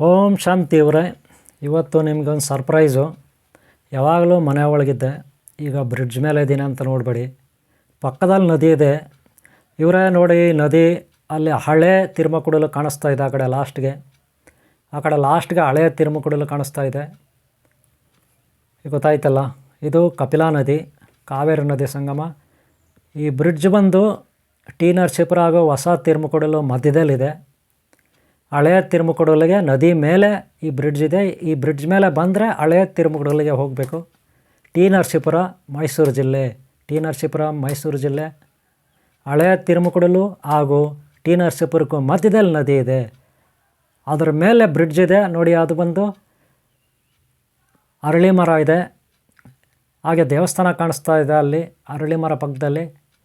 ಓಂ ಶಾಂತಿ ಇವರೇ ಇವತ್ತು ನಿಮ್ಗೊಂದು ಸರ್ಪ್ರೈಸು. ಯಾವಾಗಲೂ ಮನೆ ಒಳಗಿದ್ದೆ. ಈಗ ಬ್ರಿಡ್ಜ್ ಮೇಲೆ ಇದ್ದೀನಿ ಅಂತ ನೋಡಬೇಡಿ. ಪಕ್ಕದಲ್ಲಿ ನದಿ ಇದೆ. ಇವರೇ ನೋಡಿ ನದಿ ಅಲ್ಲಿ ಹಳೆ ತಿರುಮಕುಡಲು ಕಾಣಿಸ್ತಾ ಇದೆ ಆ ಕಡೆ ಲಾಸ್ಟ್ಗೆ ಆ ಕಡೆ ಲಾಸ್ಟ್ಗೆ ಹಳೆ ತಿರುಮಕುಡಲು ಕಾಣಿಸ್ತಾ ಇದೆ. ಗೊತ್ತಾಯ್ತಲ್ಲ, ಇದು ಕಪಿಲಾ ನದಿ, ಕಾವೇರಿ ನದಿ ಸಂಗಮ. ಈ ಬ್ರಿಡ್ಜ್ ಬಂದು ಟೀನರ್ ಶಿಪ್ರಾಗೋ ಹಾಗೂ ಹೊಸ ತಿರುಮಕುಡಲು ಮಧ್ಯದಲ್ಲಿದೆ. ಹಳೆಯ ತಿರುಮುಕುಡಲಿಗೆ ನದಿ ಮೇಲೆ ಈ ಬ್ರಿಡ್ಜ್ ಇದೆ. ಈ ಬ್ರಿಡ್ಜ್ ಮೇಲೆ ಬಂದರೆ ಹಳೆಯ ತಿರುಮುಕುಡಲಿಗೆ ಹೋಗಬೇಕು. ಟಿ ನರಸೀಪುರ, ಮೈಸೂರು ಜಿಲ್ಲೆ. ಟಿ ನರಸೀಪುರ, ಮೈಸೂರು ಜಿಲ್ಲೆ. ಹಳೆಯ ತಿರುಮುಕುಡಲು ಹಾಗೂ ಟಿ ನರಸೀಪುರಕ್ಕೂ ಮಧ್ಯದಲ್ಲಿ ನದಿ ಇದೆ. ಅದರ ಮೇಲೆ ಬ್ರಿಡ್ಜ್ ಇದೆ. ನೋಡಿ, ಅದು ಬಂದು ಅರಳಿ ಮರ ಇದೆ. ಹಾಗೆ ದೇವಸ್ಥಾನ ಕಾಣಿಸ್ತಾ ಇದೆ ಅಲ್ಲಿ ಅರಳಿ ಮರ ಪಕ್ಕದಲ್ಲಿ.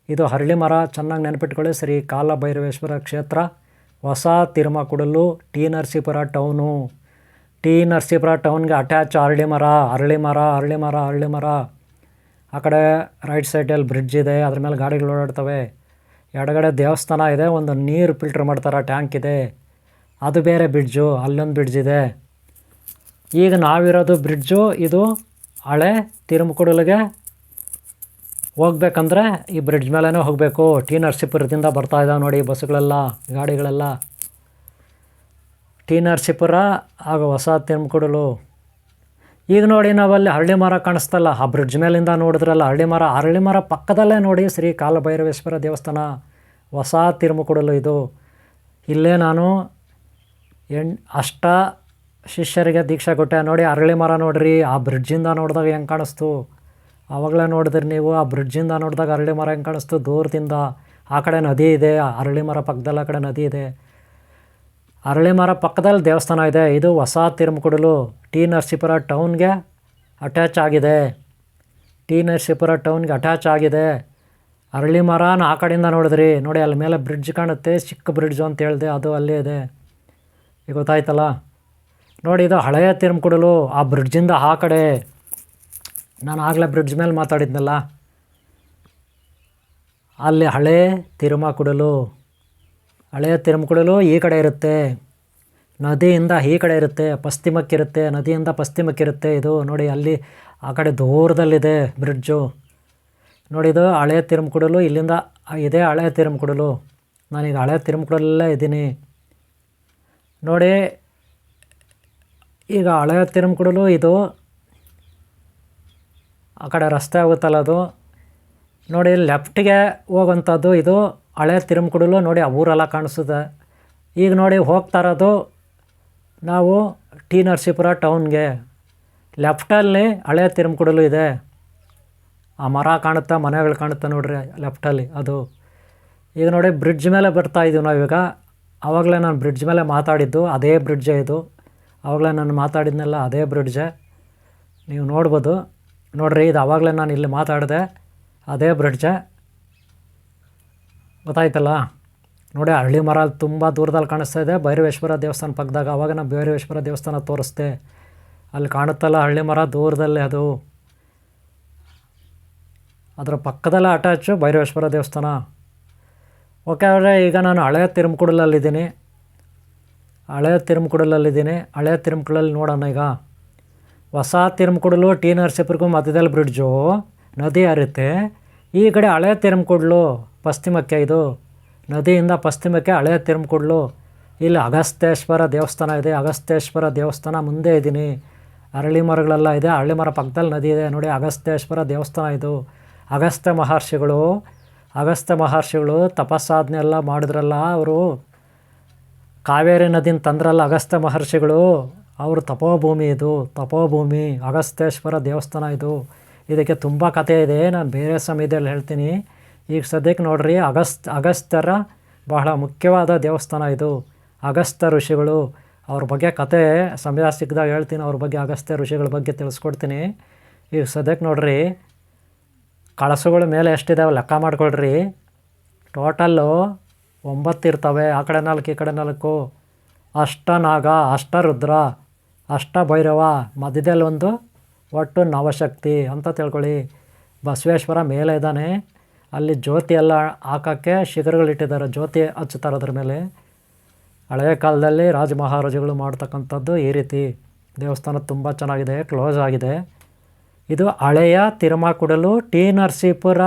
ಇದು ಅರಳಿ ಮರ ಚೆನ್ನಾಗಿ ನೆನಪಿಟ್ಕೊಳ್ಳಿ. ಶ್ರೀ ಕಾಲಭೈರವೇಶ್ವರ ಕ್ಷೇತ್ರ. ಹೊಸ Tirumakudalu T Narasipura town. T Narasipura ಟೌನ್ಗೆ attach ಅರಳಿ ಮರ ಅರಳಿ ಮರ ಅರಳಿ ಮರ ಅರಳಿ ಮರ. ಆ ಕಡೆ ರೈಟ್ ಸೈಡಲ್ಲಿ ಬ್ರಿಡ್ಜ್ ಇದೆ, ಅದ್ರ ಮೇಲೆ ಗಾಡಿಗಳು ಓಡಾಡ್ತವೆ. ಎಡಗಡೆ ದೇವಸ್ಥಾನ ಇದೆ, ಒಂದು ನೀರು ಫಿಲ್ಟ್ರ್ ಮಾಡ್ತಾರೆ ಟ್ಯಾಂಕ್ ಇದೆ. ಅದು ಬೇರೆ ಬ್ರಿಡ್ಜು ಅಲ್ಲೊಂದು ಬ್ರಿಡ್ಜ್ ಇದೆ. ಈಗ ನಾವಿರೋದು ಬ್ರಿಡ್ಜು ಇದು ಹಳೆ ತಿರುಮಕುಡಲಿಗೆ ಹೋಗ್ಬೇಕಂದ್ರೆ ಈ ಬ್ರಿಡ್ಜ್ ಮೇಲೇ ಹೋಗಬೇಕು. ಟಿ ನರಸೀಪುರದಿಂದ ಬರ್ತಾ ಇದ್ದಾವೆ ನೋಡಿ ಬಸ್ಸುಗಳೆಲ್ಲ, ಗಾಡಿಗಳೆಲ್ಲ. ಟಿ ನರಸೀಪುರ ಹಾಗೂ ಹೊಸ ತಿರುಮಕುಡಲು. ಈಗ ನೋಡಿ ನಾವಲ್ಲಿ ಹರಳಿ ಮರ ಕಾಣಿಸ್ತಲ್ಲ, ಆ ಬ್ರಿಡ್ಜ್ ಮೇಲಿಂದ ನೋಡಿದ್ರಲ್ಲ, ಹಳ್ಳಿ ಮರ ಹರಳಿ ಮರ ಪಕ್ಕದಲ್ಲೇ ನೋಡಿ ಶ್ರೀ ಕಾಲಭೈರವೇಶ್ವರ ದೇವಸ್ಥಾನ, ಹೊಸ ತಿರುಮಕುಡಲು ಇದು. ಇಲ್ಲೇ ನಾನು ಎಣ್, ಅಷ್ಟ ಶಿಷ್ಯರಿಗೆ ದೀಕ್ಷೆ ಕೊಟ್ಟೆ. ನೋಡಿ ಅರಳಿ ಮರ ನೋಡ್ರಿ, ಆ ಬ್ರಿಡ್ಜಿಂದ ನೋಡಿದಾಗ ಹೆಂಗೆ ಕಾಣಿಸ್ತು. ಆವಾಗಲೇ ನೋಡಿದ್ರಿ ನೀವು, ಆ ಬ್ರಿಡ್ಜಿಂದ ನೋಡಿದಾಗ ಅರಳಿ ಮರ ಹೆಂಗೆ ಕಾಣಿಸ್ತು? ದೂರದಿಂದ. ಆ ಕಡೆ ನದಿ ಇದೆ ಅರಳಿ ಮರ ಪಕ್ಕದಲ್ಲಿ ಆ ಕಡೆ ನದಿ ಇದೆ. ಅರಳಿ ಮರ ಪಕ್ಕದಲ್ಲಿ ದೇವಸ್ಥಾನ ಇದೆ. ಇದು ಹೊಸ ತಿರುಮಕುಡಲು ಟಿ ನರಸೀಪುರ ಟೌನ್ಗೆ ಅಟ್ಯಾಚ್ ಆಗಿದೆ. ಟಿ ನರಸೀಪುರ ಟೌನ್ಗೆ ಅಟ್ಯಾಚ್ ಆಗಿದೆ. ಅರಳಿ ಮರನ ಆ ಕಡೆಯಿಂದ ನೋಡಿದ್ರಿ. ನೋಡಿ, ಅಲ್ಲಿ ಮೇಲೆ ಬ್ರಿಡ್ಜ್ ಕಾಣುತ್ತೆ. ಚಿಕ್ಕ ಬ್ರಿಡ್ಜು ಅಂತ ಹೇಳಿದೆ, ಅದು ಅಲ್ಲೇ ಇದೆ. ಈಗ ಗೊತ್ತಾಯ್ತಲ್ಲ? ನೋಡಿ, ಇದು ಹಳೆಯ ತಿರುಮಕುಡಲು ಆ ಬ್ರಿಡ್ಜಿಂದ ಆ ಕಡೆ ನಾನು ಆಗಲೇ ಬ್ರಿಡ್ಜ್ ಮೇಲೆ ಮಾತಾಡಿದ್ನಲ್ಲ, ಅಲ್ಲಿ ಹಳೆ ತಿರುಮಕುಡಲು ಹಳೆಯ ತಿರುಮಕುಡಲು ಈ ಕಡೆ ಇರುತ್ತೆ, ನದಿಯಿಂದ ಈ ಕಡೆ ಇರುತ್ತೆ, ಪಶ್ಚಿಮಕ್ಕಿರುತ್ತೆ, ನದಿಯಿಂದ ಪಶ್ಚಿಮಕ್ಕಿರುತ್ತೆ. ಇದು ನೋಡಿ ಅಲ್ಲಿ ಆ ಕಡೆ ದೂರದಲ್ಲಿದೆ ಬ್ರಿಡ್ಜು. ನೋಡಿ ಇದು ಹಳೆಯ ತಿರುಮಕುಡಲು ಇಲ್ಲಿಂದ ಇದೇ ಹಳೆಯ ತಿರುಮಕುಡಲು ನಾನೀಗ ಹಳೆಯ ತಿರುಮಕುಡಲಲ್ಲೇ ಇದ್ದೀನಿ. ನೋಡಿ, ಈಗ ಹಳೆಯ ತಿರುಮಕುಡಲು ಇದು ಆ ಕಡೆ ರಸ್ತೆ ಆಗುತ್ತಲ್ಲ ಅದು. ನೋಡಿ, ಲೆಫ್ಟಿಗೆ ಹೋಗುವಂಥದ್ದು ಇದು. ಹಳೆ ತಿರುಮಕುಡಲು ನೋಡಿ, ಆ ಊರೆಲ್ಲ ಕಾಣಿಸುತ್ತೆ. ಈಗ ನೋಡಿ, ಹೋಗ್ತಾ ಇರೋದು ನಾವು ಟಿ ನರಸೀಪುರ ಟೌನ್ಗೆ. ಲೆಫ್ಟಲ್ಲಿ ಹಳೆ ತಿರುಮಕುಡಲು ಇದೆ. ಆ ಮರ ಕಾಣುತ್ತೆ, ಮನೆಗಳು ಕಾಣುತ್ತೆ ನೋಡ್ರಿ ಲೆಫ್ಟಲ್ಲಿ ಅದು. ಈಗ ನೋಡಿ, ಬ್ರಿಡ್ಜ್ ಮೇಲೆ ಬರ್ತಾ ಇದ್ದೀವಿ ನಾವೀಗ ಆವಾಗಲೇ ನಾನು ಬ್ರಿಡ್ಜ್ ಮೇಲೆ ಮಾತಾಡಿದ್ದು, ಅದೇ ಬ್ರಿಡ್ಜೇ ಇದು. ಆವಾಗಲೇ ನಾನು ಮಾತಾಡಿದ್ನೆಲ್ಲ, ಅದೇ ಬ್ರಿಡ್ಜೇ. ನೀವು ನೋಡ್ಬೋದು. ನೋಡ್ರಿ, ಇದು ಆವಾಗಲೇ ನಾನು ಇಲ್ಲಿ ಮಾತಾಡಿದೆ. ಅದೇ ಬ್ರಿಡ್ಜೆ ಗೊತ್ತಾಯ್ತಲ್ಲ? ನೋಡಿ, ಹಳ್ಳಿ ಮರ ತುಂಬ ದೂರದಲ್ಲಿ ಕಾಣಿಸ್ತಾ ಇದೆ. ಭೈರವೇಶ್ವರ ದೇವಸ್ಥಾನ ಪಕ್ಕದಾಗ ಆವಾಗ ನಾನು ಭೈರವೇಶ್ವರ ದೇವಸ್ಥಾನ ತೋರಿಸ್ದೆ. ಅಲ್ಲಿ ಕಾಣುತ್ತಲ್ಲ ಹಳ್ಳಿ ಮರ, ದೂರದಲ್ಲೇ ಅದು. ಅದರ ಪಕ್ಕದಲ್ಲೇ ಅಟ್ಯಾಚು ಭೈರವೇಶ್ವರ ದೇವಸ್ಥಾನ. ಓಕೆ ಆದರೆ ಈಗ ನಾನು ಹಳೆಯ ತಿರುಮಕುಡಲಲ್ಲಿದ್ದೀನಿ. ಹಳೆಯ ತಿರುಮಕುಡಲಲ್ಲಿದ್ದೀನಿ. ಹಳೆಯ ತಿರುಮಕುಡಲಲ್ಲಿ ನೋಡೋಣ ಈಗ. ಹೊಸ ತಿರುಮಕುಡಲು ಟಿ ನರಸೀಪುರಕ್ಕೂ ಮಧ್ಯದಲ್ಲಿ ಬ್ರಿಡ್ಜು. ನದಿ ಹರಿಯುತ್ತೆ. ಈ ಕಡೆ ಹಳೆ ತಿರುಮಕುಡ್ಲು, ಪಶ್ಚಿಮಕ್ಕೆ ಇದು. ನದಿಯಿಂದ ಪಶ್ಚಿಮಕ್ಕೆ ಹಳೆ ತಿರುಮಕುಡ್ಲು. ಇಲ್ಲಿ ಅಗಸ್ತೇಶ್ವರ ದೇವಸ್ಥಾನ ಇದೆ. ಅಗಸ್ತೇಶ್ವರ ದೇವಸ್ಥಾನ ಮುಂದೆ ಇದ್ದೀನಿ. ಅರಳಿ ಮರಗಳೆಲ್ಲ ಇದೆ. ಅರಳಿ ಮರ ಪಕ್ಕದಲ್ಲಿ ನದಿ ಇದೆ. ನೋಡಿ, ಅಗಸ್ತ್ಯೇಶ್ವರ ದೇವಸ್ಥಾನ ಇದು. ಅಗಸ್ತ್ಯ ಮಹರ್ಷಿಗಳು ಅಗಸ್ತ್ಯ ಮಹರ್ಷಿಗಳು ತಪಸ್ಸಾಧನೆ ಎಲ್ಲ ಮಾಡಿದ್ರಲ್ಲ ಅವರು. ಕಾವೇರಿ ನದಿನ ತಂದ್ರಲ್ಲ ಅಗಸ್ತ್ಯ ಮಹರ್ಷಿಗಳು. ಅವರು ತಪೋಭೂಮಿ ಇದು, ತಪೋಭೂಮಿ ಅಗಸ್ತೇಶ್ವರ ದೇವಸ್ಥಾನ ಇದು. ಇದಕ್ಕೆ ತುಂಬ ಕಥೆ ಇದೆ, ನಾನು ಬೇರೆ ಸಮಯದಲ್ಲಿ ಹೇಳ್ತೀನಿ. ಈಗ ಸದ್ಯಕ್ಕೆ ನೋಡ್ರಿ, ಅಗಸ್ತ್, ಅಗಸ್ತ್ಯರ ಬಹಳ ಮುಖ್ಯವಾದ ದೇವಸ್ಥಾನ ಇದು. ಅಗಸ್ತ್ಯ ಋಷಿಗಳು, ಅವ್ರ ಬಗ್ಗೆ ಕತೆ ಸಮಯ ಸಿಕ್ಕಿದಾಗ ಹೇಳ್ತೀನಿ, ಅವ್ರ ಬಗ್ಗೆ ಅಗಸ್ತ್ಯ ಋಷಿಗಳ ಬಗ್ಗೆ ತಿಳಿಸ್ಕೊಡ್ತೀನಿ. ಈಗ ಸದ್ಯಕ್ಕೆ ನೋಡ್ರಿ, ಕಳಸಗಳ ಮೇಲೆ ಎಷ್ಟಿದಾವೆ ಲೆಕ್ಕ ಮಾಡ್ಕೊಳ್ರಿ. ಟೋಟಲ್ಲು ಒಂಬತ್ತು ಇರ್ತವೆ, ಆ ಕಡೆ ನಾಲ್ಕು, ಈ ಕಡೆ ನಾಲ್ಕು. ಅಷ್ಟನಾಗ ಅಷ್ಟರುದ್ರ ಅಷ್ಟಭೈರವ ಮಧ್ಯದಲ್ಲಿ ಒಂದು ಒಟ್ಟು ನವಶಕ್ತಿ ಅಂತ ತಿಳ್ಕೊಳ್ಳಿ. ಬಸವೇಶ್ವರ ಮೇಲೆ ಇದ್ದಾನೆ. ಅಲ್ಲಿ ಜ್ಯೋತಿ ಎಲ್ಲ ಹಾಕೋಕ್ಕೆ ಶಿಖರಗಳಿಟ್ಟಿದ್ದಾರೆ. ಜ್ಯೋತಿ ಹಚ್ಚುತ್ತಾರೆ ಅದ್ರ ಮೇಲೆ. ಹಳೆಯ ಕಾಲದಲ್ಲಿ ರಾಜ ಮಹಾರಾಜಗಳು ಮಾಡ್ತಕ್ಕಂಥದ್ದು ಈ ರೀತಿ. ದೇವಸ್ಥಾನ ತುಂಬ ಚೆನ್ನಾಗಿದೆ, ಕ್ಲೋಸ್ ಆಗಿದೆ. ಇದು ಹಳೆಯ ತಿರುಮಕುಡಲು, ಟಿ ನರಸೀಪುರ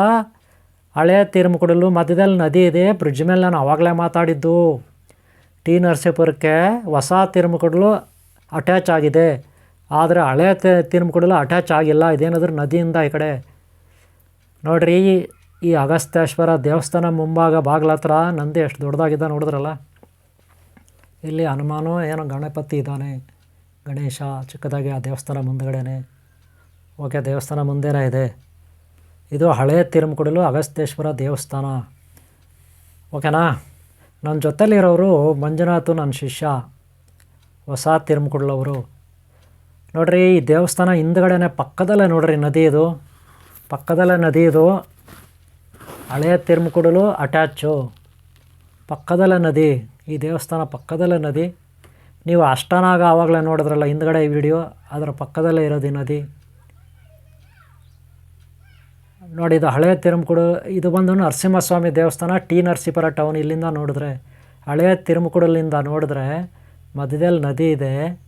ಹಳೆಯ ತಿರುಮಕುಡಲು ಮಧ್ಯದಲ್ಲಿ ನದಿ ಇದೆ. ಬ್ರಿಡ್ಜ್ ಮೇಲೆ ನಾನು ಆವಾಗಲೇ ಮಾತಾಡಿದ್ದು. ಟಿ ನರಸೀಪುರಕ್ಕೆ ಹೊಸ ತಿರುಮಕುಡಲು ಅಟ್ಯಾಚ್ ಆಗಿದೆ. ಆದರೆ ಹಳೆಯ ತಿರುಮಕೂಡಲು ಅಟ್ಯಾಚ್ ಆಗಿಲ್ಲ. ಇದೇನಾದರೂ ನದಿಯಿಂದ ಈ ಕಡೆ. ನೋಡ್ರಿ, ಈ ಅಗಸ್ತ್ಯೇಶ್ವರ ದೇವಸ್ಥಾನ ಮುಂಭಾಗ ಬಾಗ್ಲ ಹತ್ರ ನಂದಿ ಎಷ್ಟು ದೊಡ್ಡದಾಗಿದೆ ನೋಡಿದ್ರಲ್ಲ? ಇಲ್ಲಿ ಹನುಮಾನು ಏನೋ ಗಣಪತಿ ಇದ್ದಾನೆ. ಗಣೇಶ ಚಿಕ್ಕದಾಗಿ ಆ ದೇವಸ್ಥಾನ ಮುಂದಗಡೆನೆ. ಓಕೆ, ದೇವಸ್ಥಾನ ಮುಂದೆನೇ ಇದೆ. ಇದು ಹಳೆಯ ತಿರುಮಕುಡಲು ಅಗಸ್ತ್ಯೇಶ್ವರ ದೇವಸ್ಥಾನ. ಓಕೆನಾ? ನನ್ನ ಜೊತೆಲಿರೋರು ಮಂಜುನಾಥ್ ನನ್ನ ಶಿಷ್ಯ. ಹೊಸ ತಿರುಮಕುಡ್ಲವರು ನೋಡ್ರಿ, ಈ ದೇವಸ್ಥಾನ ಹಿಂದ್ಗಡೆನೆ ಪಕ್ಕದಲ್ಲೇ ನೋಡ್ರಿ ನದಿ ಇದು. ಪಕ್ಕದಲ್ಲೇ ನದಿ ಇದು. ಹಳೆಯ ತಿರುಮಕುಡಲು ಅಟ್ಯಾಚು. ಪಕ್ಕದಲ್ಲೇ ನದಿ. ಈ ದೇವಸ್ಥಾನ ಪಕ್ಕದಲ್ಲೇ ನದಿ. ನೀವು ಅಷ್ಟನಾಗ ಆವಾಗಲೇ ನೋಡಿದ್ರಲ್ಲ ಹಿಂದ್ಗಡೆ ಈ ವಿಡಿಯೋ, ಅದರ ಪಕ್ಕದಲ್ಲೇ ಇರೋದು ಈ ನದಿ. ನೋಡಿ, ಇದು ಹಳೆಯ ತಿರುಮಕುಡು ಇದು ಬಂದು ನರಸಿಂಹಸ್ವಾಮಿ ದೇವಸ್ಥಾನ, ಟಿ ನರಸೀಪುರ ಟೌನ್ ಇಲ್ಲಿಂದ ನೋಡಿದ್ರೆ ಹಳೆಯ ತಿರುಮಕುಡಲಿಂದ ನೋಡಿದ್ರೆ ಮಧ್ಯದಲ್ಲಿ ನದಿ ಇದೆ.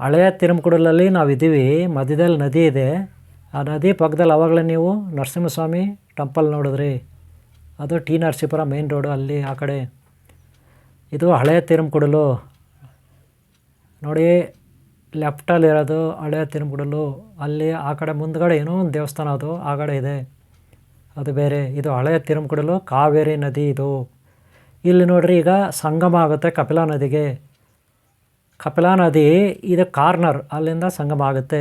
ಹಳೆಯ ತಿರುಮಕುಡಲಲ್ಲಿ ನಾವು ಇದ್ದೀವಿ ಮಧ್ಯದಲ್ಲಿ ನದಿ ಇದೆ. ಆ ನದಿ ಪಕ್ಕದಲ್ಲಿ ಅವಾಗಲೇ ನೀವು ನರಸಿಂಹಸ್ವಾಮಿ ಟೆಂಪಲ್ ನೋಡಿದ್ರಿ. ಅದು ಟಿ ನರಸೀಪುರ ಮೇನ್ ರೋಡು ಅಲ್ಲಿ ಆ ಕಡೆ. ಇದು ಹಳೆಯ ತಿರುಮಕುಡಲು. ನೋಡಿ ಲೆಫ್ಟಲ್ಲಿ ಇರೋದು ಹಳೆಯ ತಿರುಮಕುಡಲು. ಅಲ್ಲಿ ಆ ಕಡೆ ಮುಂದ್ಗಡೆ ಏನೋ ಒಂದು ದೇವಸ್ಥಾನ ಅದು, ಆ ಕಡೆ ಇದೆ. ಅದು ಬೇರೆ. ಇದು ಹಳೆಯ ತಿರುಮಕುಡಲು ಕಾವೇರಿ ನದಿ ಇದು. ಇಲ್ಲಿ ನೋಡ್ರಿ ಈಗ ಸಂಗಮ ಆಗುತ್ತೆ ಕಪಿಲಾ ನದಿಗೆ. ಕಪಿಲಾ ನದಿ ಇದು ಕಾರ್ನರ್, ಅಲ್ಲಿಂದ ಸಂಗಮ ಆಗುತ್ತೆ.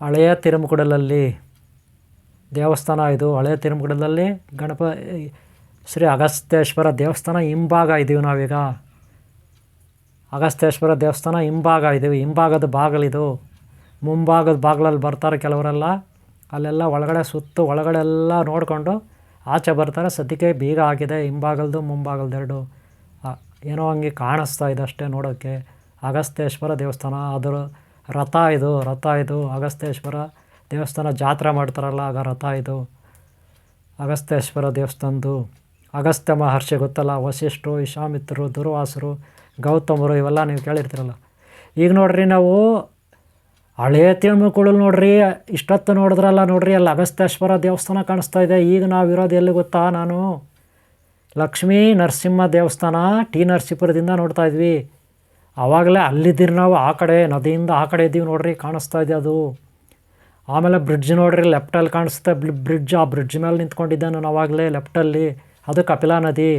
ಹಳೆಯ ತಿರುಮಕುಡಲಲ್ಲಿ, ದೇವಸ್ಥಾನ ಇದು. ಹಳೆಯ ತಿರುಮಕುಡಲಲ್ಲಿ ಗಣಪ, ಶ್ರೀ ಅಗಸ್ತ್ಯೇಶ್ವರ ದೇವಸ್ಥಾನ ಹಿಂಭಾಗ ಇದ್ದೀವಿ ನಾವೀಗ. ಅಗಸ್ತ್ಯೇಶ್ವರ ದೇವಸ್ಥಾನ ಹಿಂಭಾಗ ಇದ್ದೀವಿ ಹಿಂಭಾಗದ ಬಾಗಿಲಿದು ಮುಂಭಾಗದ ಬಾಗಿಲಲ್ಲಿ ಬರ್ತಾರೆ ಕೆಲವರೆಲ್ಲ. ಅಲ್ಲೆಲ್ಲ ಒಳಗಡೆ ಸುತ್ತು ಒಳಗಡೆ ಎಲ್ಲ ನೋಡಿಕೊಂಡು ಆಚೆ ಬರ್ತಾರೆ, ಸದ್ಯಕ್ಕೆ ಬೀಗ ಆಗಿದೆ, ಹಿಂಭಾಗಲ್ದು ಮುಂಭಾಗಲ್ದೆರಡು ಏನೋ ಹಂಗೆ ಕಾಣಿಸ್ತಾ ಇದೆ ಅಷ್ಟೇ ನೋಡೋಕ್ಕೆ. ಅಗಸ್ತ್ಯೇಶ್ವರ ದೇವಸ್ಥಾನ, ಅದರ ರಥ ಇದು ರಥ ಇದು, ಅಗಸ್ತ್ಯೇಶ್ವರ ದೇವಸ್ಥಾನ ಜಾತ್ರೆ ಮಾಡ್ತಾರಲ್ಲ, ಆಗ ರಥ ಇದು. ಅಗಸ್ತ್ಯೇಶ್ವರ ದೇವಸ್ಥಾನದ್ದು. ಅಗಸ್ತ್ಯ ಮಹರ್ಷಿ ಗೊತ್ತಲ್ಲ ವಶಿಷ್ಠರು ವಿಶ್ವಾಮಿತ್ರರು ದುರ್ವಾಸರು, ಗೌತಮರು ಇವೆಲ್ಲ ನೀವು ಕೇಳಿರ್ತೀರಲ್ಲ. ಈಗ ನೋಡ್ರಿ ನಾವು ಹಳೆಯ ತಿರುಮುಕುಳಲ್ಲಿ ನೋಡ್ರಿ, ಇಷ್ಟೊತ್ತು ನೋಡಿದ್ರಲ್ಲ ನೋಡ್ರಿ ಅಲ್ಲಿ ಅಗಸ್ತ್ಯೇಶ್ವರ ದೇವಸ್ಥಾನ ಕಾಣಿಸ್ತಾ ಇದೆ. ಈಗ ನಾವಿರೋದು ಎಲ್ಲಿ ಗೊತ್ತಾ ನಾನು? ಲಕ್ಷ್ಮೀ ನರಸಿಂಹ ದೇವಸ್ಥಾನ, ಟಿ ನರಸೀಪುರದಿಂದ ನೋಡ್ತಾ ಇದ್ವಿ. ಆವಾಗಲೇ ಅಲ್ಲಿದ್ದೀರಿ ನಾವು, ಆ ಕಡೆ, ನದಿಯಿಂದ ಆ ಕಡೆ ಇದ್ದೀವಿ ನೋಡ್ರಿ, ಕಾಣಿಸ್ತಾ ಇದೆ ಅದು. ಆಮೇಲೆ ಬ್ರಿಡ್ಜ್ ನೋಡ್ರಿ ಲೆಫ್ಟಲ್ಲಿ ಕಾಣಿಸುತ್ತೆ ಬ್ರಿಡ್ಜ್. ಆ ಬ್ರಿಡ್ಜ್ ಮೇಲೆ ನಿಂತ್ಕೊಂಡಿದ್ದೆ ನಾನು ಆವಾಗಲೇ ಲೆಫ್ಟಲ್ಲಿ ಅದು ಕಪಿಲಾ ನದಿ.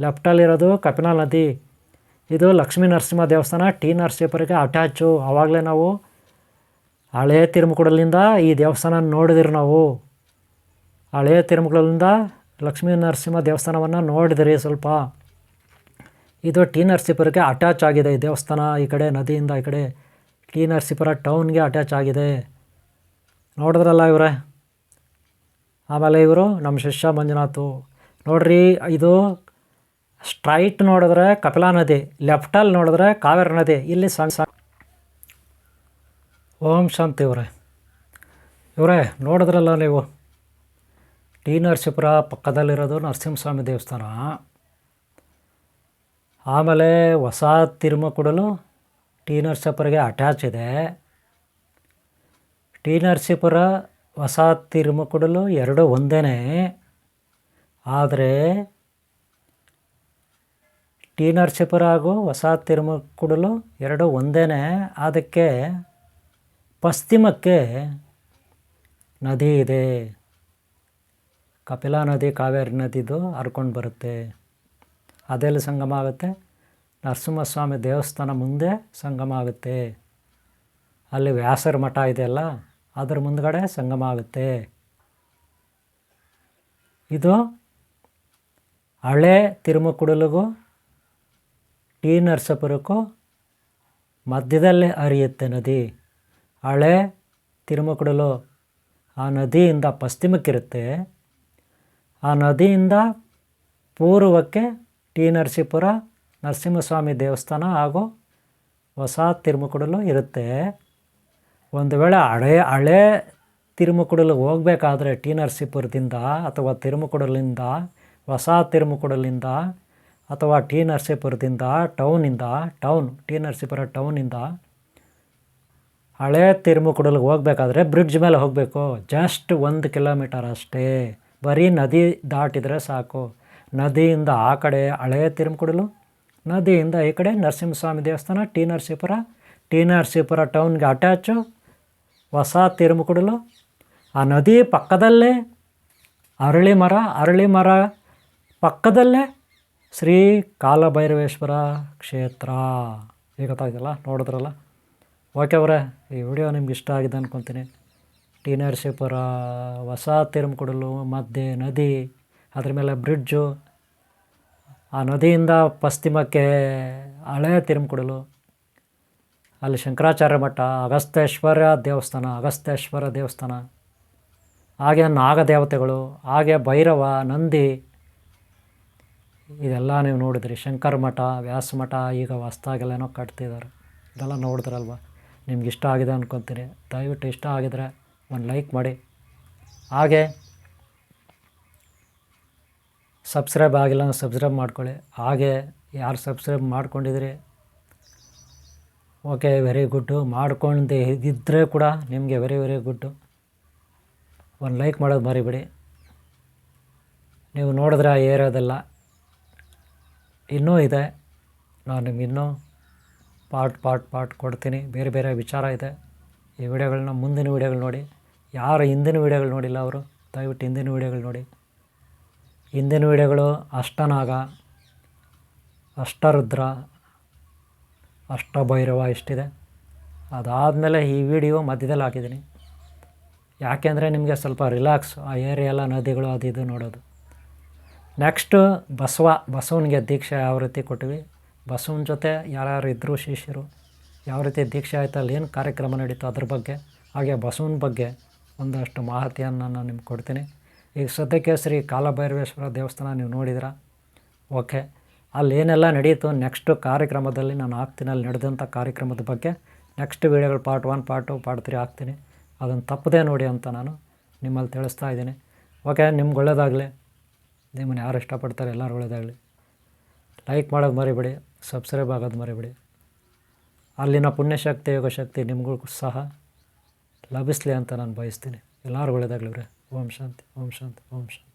ಲೆಫ್ಟಲ್ಲಿರೋದು ಕಪಿಲಾ ನದಿ. ಇದು ಲಕ್ಷ್ಮೀ ನರಸಿಂಹ ದೇವಸ್ಥಾನ, ಟಿ ನರಸೀಪುರಿಗೆ ಅಟ್ಯಾಚು. ಆವಾಗಲೇ ನಾವು ಹಳೆಯ ತಿರುಮುಕುಡಲಿಂದ ಈ ದೇವಸ್ಥಾನ ನೋಡಿದಿರಿ ನಾವು. ಹಳೆಯ ತಿರುಮುಕುಡಲಿಂದ ಲಕ್ಷ್ಮೀ ನರಸಿಂಹ ದೇವಸ್ಥಾನವನ್ನು ನೋಡಿದಿರಿ ಸ್ವಲ್ಪ. ಇದು ಟಿ ನರಸೀಪುರಕ್ಕೆ ಅಟ್ಯಾಚ್ ಆಗಿದೆ ಈ ದೇವಸ್ಥಾನ. ಈ ಕಡೆ ನದಿಯಿಂದ ಈ ಕಡೆ ಟಿ ನರಸೀಪುರ ಟೌನ್ಗೆ ಅಟ್ಯಾಚ್ ಆಗಿದೆ. ನೋಡಿದ್ರಲ್ಲ ಇವರೇ? ಆಮೇಲೆ ಇವರು ನಮ್ಮ ಶಿಷ್ಯ ಮಂಜುನಾಥು. ನೋಡ್ರಿ, ಇದು ಸ್ಟ್ರೈಟ್ ನೋಡಿದ್ರೆ ಕಪಿಲಾ ನದಿ ಲೆಫ್ಟಲ್ಲಿ ನೋಡಿದ್ರೆ ಕಾವೇರಿ ನದಿ. ಇಲ್ಲಿ ಸಣ್ಣ ಸಣ್ಣ ಓಂ ಶಾಂತಿ ಇವರೇ ಇವರೇ, ನೋಡಿದ್ರಲ್ಲ ನೀವು? ಟಿ ನರಸೀಪುರ ಪಕ್ಕದಲ್ಲಿರೋದು ನರಸಿಂಹಸ್ವಾಮಿ ದೇವಸ್ಥಾನ. ಆಮೇಲೆ ಹೊಸ ತಿರುಮಕುಡಲು ಟಿ ನರಸೀಪುರಗೆ ಅಟ್ಯಾಚ್ ಇದೆ. ಟಿ ನರಸೀಪುರ ಹೊಸ ತಿರುಮಕುಡಲು ಎರಡು ಒಂದೇ ಆದರೆ ಟಿ ನರಸೀಪುರ ಹಾಗೂ ಹೊಸ ತಿರುಮಕುಡಲು ಎರಡು ಒಂದೇ ಅದಕ್ಕೆ ಪಶ್ಚಿಮಕ್ಕೆ ನದಿ ಇದೆ. ಕಪಿಲಾ ನದಿ, ಕಾವೇರಿ ನದಿದು ಹರ್ಕೊಂಡು ಬರುತ್ತೆ. ಅದೆಲ್ಲಿ ಸಂಗಮ ಆಗುತ್ತೆ? ನರಸಿಂಹಸ್ವಾಮಿ ದೇವಸ್ಥಾನ ಮುಂದೆ ಸಂಗಮ ಆಗುತ್ತೆ. ಅಲ್ಲಿ ವ್ಯಾಸರ ಮಠ ಇದೆಯಲ್ಲ ಅದ್ರ ಮುಂದ್ಗಡೆ ಸಂಗಮ ಆಗುತ್ತೆ. ಇದು ಹಳೆ ತಿರುಮಕುಡಲಿಗೂ, ಟಿ ನರಸಪುರಕ್ಕೂ ಮಧ್ಯದಲ್ಲೇ ಹರಿಯುತ್ತೆ ನದಿ. ಹಳೆ ತಿರುಮಕುಡಲು ಆ ನದಿಯಿಂದ ಪಶ್ಚಿಮಕ್ಕಿರುತ್ತೆ. ಆ ನದಿಯಿಂದ ಪೂರ್ವಕ್ಕೆ ಟಿ ನರಸೀಪುರ, ನರಸಿಂಹಸ್ವಾಮಿ ದೇವಸ್ಥಾನ ಹಾಗೂ ಹೊಸ ತಿರುಮಕುಡಲು ಇರುತ್ತೆ. ಒಂದು ವೇಳೆ ಹಳೆ ಹಳೆ ತಿರುಮಕುಡಲು ಹೋಗಬೇಕಾದ್ರೆ ಟಿ ನರಸೀಪುರದಿಂದ ಅಥವಾ ತಿರುಮಕುಡಲಿಂದ ಹೊಸ ತಿರುಮಕುಡಲಿಂದ ಅಥವಾ ಟಿ ನರಸೀಪುರದಿಂದ, ಟೌನಿಂದ, ಟೌನ್, ಟಿ ನರಸೀಪುರ ಟೌನಿಂದ ಹಳೆ ತಿರುಮುಕುಡಲ್ಗೆ ಹೋಗ್ಬೇಕಾದ್ರೆ ಬ್ರಿಡ್ಜ್ ಮೇಲೆ ಹೋಗಬೇಕು. ಜಸ್ಟ್ ಒಂದು ಕಿಲೋಮೀಟರ್ ಅಷ್ಟೇ. ಬರೀ ನದಿ ದಾಟಿದರೆ ಸಾಕು. ನದಿಯಿಂದ ಆ ಕಡೆ ಹಳೆ ತಿರುಮುಕುಡಲು ನದಿಯಿಂದ ಈ ಕಡೆ ನರಸಿಂಹಸ್ವಾಮಿ ದೇವಸ್ಥಾನ, ಟಿ ನರಸೀಪುರ. ಟಿ ನರಸೀಪುರ ಟೌನ್ಗೆ ಅಟ್ಯಾಚು ಹೊಸ ತಿರುಮುಕುಡಲು ಆ ನದಿ ಪಕ್ಕದಲ್ಲೇ ಅರಳಿ ಮರ ಅರಳಿ ಮರ ಪಕ್ಕದಲ್ಲೇ ಶ್ರೀ ಕಾಲಭೈರವೇಶ್ವರ ಕ್ಷೇತ್ರ. ಈಗ ಗೊತ್ತಾಗಿಲ್ಲ ನೋಡಿದ್ರಲ್ಲ? ಓಕೆ ಅವರೇ, ಈ ವಿಡಿಯೋ ನಿಮ್ಗೆ ಇಷ್ಟ ಆಗಿದೆ ಅಂದ್ಕೊತೀನಿ ಟಿ ನರಸೀಪುರ ಹೊಸ ತಿರುಮಕುಡಲು ಮಧ್ಯೆ ನದಿ, ಅದ್ರ ಮೇಲೆ ಬ್ರಿಡ್ಜು, ಆ ನದಿಯಿಂದ ಪಶ್ಚಿಮಕ್ಕೆ ಹಳೆ ತಿರುಮಕುಡಲು ಅಲ್ಲಿ ಶಂಕರಾಚಾರ್ಯ ಮಠ ಅಗಸ್ತೇಶ್ವರ ದೇವಸ್ಥಾನ ಅಗಸ್ತೇಶ್ವರ ದೇವಸ್ಥಾನ. ಹಾಗೆ ನಾಗದೇವತೆಗಳು, ಹಾಗೆ ಭೈರವ, ನಂದಿ. ಇದೆಲ್ಲ ನೀವು ನೋಡಿದ್ರಿ. ಶಂಕರ ಮಠ, ವ್ಯಾಸ ಮಠ, ಈಗ ಹೊಸ್ದಾಗೆಲ್ಲನೋ ಕಟ್ತಿದ್ದಾರೆ. ಇದೆಲ್ಲ ನೋಡಿದ್ರಲ್ವ? ನಿಮ್ಗೆ ಇಷ್ಟ ಆಗಿದೆ ಅಂದ್ಕೊತೀನಿ ದಯವಿಟ್ಟು ಇಷ್ಟ ಆಗಿದ್ರೆ ಒಂದು ಲೈಕ್ ಮಾಡಿ. ಹಾಗೆ ಸಬ್ಸ್ಕ್ರೈಬ್ ಆಗಿಲ್ಲ ಅಂದ್ರೆ ಸಬ್ಸ್ಕ್ರೈಬ್ ಮಾಡ್ಕೊಳ್ಳಿ. ಹಾಗೆ ಯಾರು ಸಬ್ಸ್ಕ್ರೈಬ್ ಮಾಡ್ಕೊಂಡಿದ್ರಿ ಓಕೆ, ವೆರಿ ಗುಡ್ಡು ಮಾಡ್ಕೊಂಡು ಇದ್ದರೆ ಕೂಡ ನಿಮಗೆ ವೆರಿ ವೆರಿ ಗುಡ್ಡು ಒಂದು ಲೈಕ್ ಮಾಡೋದು ಮರಿಬಿಡಿ. ನೀವು ನೋಡಿದ್ರೆ ಏರೋದೆಲ್ಲ ಇನ್ನೂ ಇದೆ. ನಾನು ನಿಮ್ಗೆ ಇನ್ನೂ ಪಾರ್ಟ್ ಪಾರ್ಟ್ ಪಾರ್ಟ್ ಕೊಡ್ತೀನಿ. ಬೇರೆ ಬೇರೆ ವಿಚಾರ ಇದೆ. ಈ ವಿಡಿಯೋಗಳನ್ನ ಮುಂದಿನ ವಿಡಿಯೋಗಳು ನೋಡಿ. ಯಾರು ಹಿಂದಿನ ವಿಡಿಯೋಗಳು ನೋಡಿಲ್ಲ ಅವರು, ದಯವಿಟ್ಟು ಹಿಂದಿನ ವಿಡಿಯೋಗಳು ನೋಡಿ. ಹಿಂದಿನ ವಿಡಿಯೋಗಳು ಅಷ್ಟನಾಗ, ಅಷ್ಟರುದ್ರ, ಅಷ್ಟಭೈರವ ಇಷ್ಟಿದೆ. ಅದಾದಮೇಲೆ ಈ ವಿಡಿಯೋ ಮಧ್ಯದಲ್ಲಿ ಹಾಕಿದ್ದೀನಿ. ಯಾಕೆಂದರೆ ನಿಮಗೆ ಸ್ವಲ್ಪ ರಿಲ್ಯಾಕ್ಸ್ ಆ ಏರಿಯಾ ಎಲ್ಲ ನದಿಗಳು ಅದು ಇದು ನೋಡೋದು. ನೆಕ್ಸ್ಟು ಬಸವ, ಬಸವನಿಗೆ ದೀಕ್ಷೆ ಯಾವ ರೀತಿ ಕೊಟ್ವಿ? ಬಸವನ ಜೊತೆ ಯಾರ್ಯಾರು ಇದ್ದರು ಶಿಷ್ಯರು ಯಾವ ರೀತಿ ದೀಕ್ಷೆ ಆಯಿತು, ಅಲ್ಲಿ ಏನು ಕಾರ್ಯಕ್ರಮ ನಡೀತು ಅದ್ರ ಬಗ್ಗೆ, ಹಾಗೆ ಬಸವನ ಬಗ್ಗೆ ಒಂದಷ್ಟು ಮಾಹಿತಿಯನ್ನು ನಾನು ನಿಮ್ಗೆ ಕೊಡ್ತೀನಿ. ಈಗ ಸದ್ಯಕ್ಕೆ ಶ್ರೀ ಕಾಲಭೈರವೇಶ್ವರ ದೇವಸ್ಥಾನ ನೀವು ನೋಡಿದಿರ ಓಕೆ. ಅಲ್ಲಿ ಏನೆಲ್ಲ ನಡೆಯಿತು ನೆಕ್ಸ್ಟ್ ಕಾರ್ಯಕ್ರಮದಲ್ಲಿ ನಾನು ಹಾಕ್ತೀನಿ, ಅಲ್ಲಿ ನಡೆದಂಥ ಕಾರ್ಯಕ್ರಮದ ಬಗ್ಗೆ next ವೀಡಿಯೋಗಳು part one part two part three ಹಾಕ್ತೀನಿ. ಅದನ್ನು ತಪ್ಪದೇ ನೋಡಿ ಅಂತ ನಾನು ನಿಮ್ಮಲ್ಲಿ ತಿಳಿಸ್ತಾ ಇದ್ದೀನಿ. ಓಕೆ, ನಿಮ್ಗೆ ಒಳ್ಳೇದಾಗಲಿ. ನಿಮ್ಮನ್ನು ಯಾರು ಇಷ್ಟಪಡ್ತಾರೆ, ಎಲ್ಲರೂ ಒಳ್ಳೇದಾಗಲಿ. ಲೈಕ್ ಮಾಡೋದು ಮರಿಬೇಡಿ. ಸಬ್ಸ್ಕ್ರೈಬ್ ಆಗೋದು ಮರಿಬೇಡಿ. ಅಲ್ಲಿನ ಪುಣ್ಯಶಕ್ತಿ, ಯೋಗಶಕ್ತಿ ನಿಮಗೂ ಸಹ ಲಭಿಸಲಿ ಅಂತ ನಾನು ಬಯಸ್ತೀನಿ. ಎಲ್ಲರೂ ಒಳ್ಳೆಯದಾಗ್ಲಿವ್ರೆ ಓಂ ಶಾಂತಿ ಓಂ ಶಾಂತಿ ಓಂ ಶಾಂತಿ.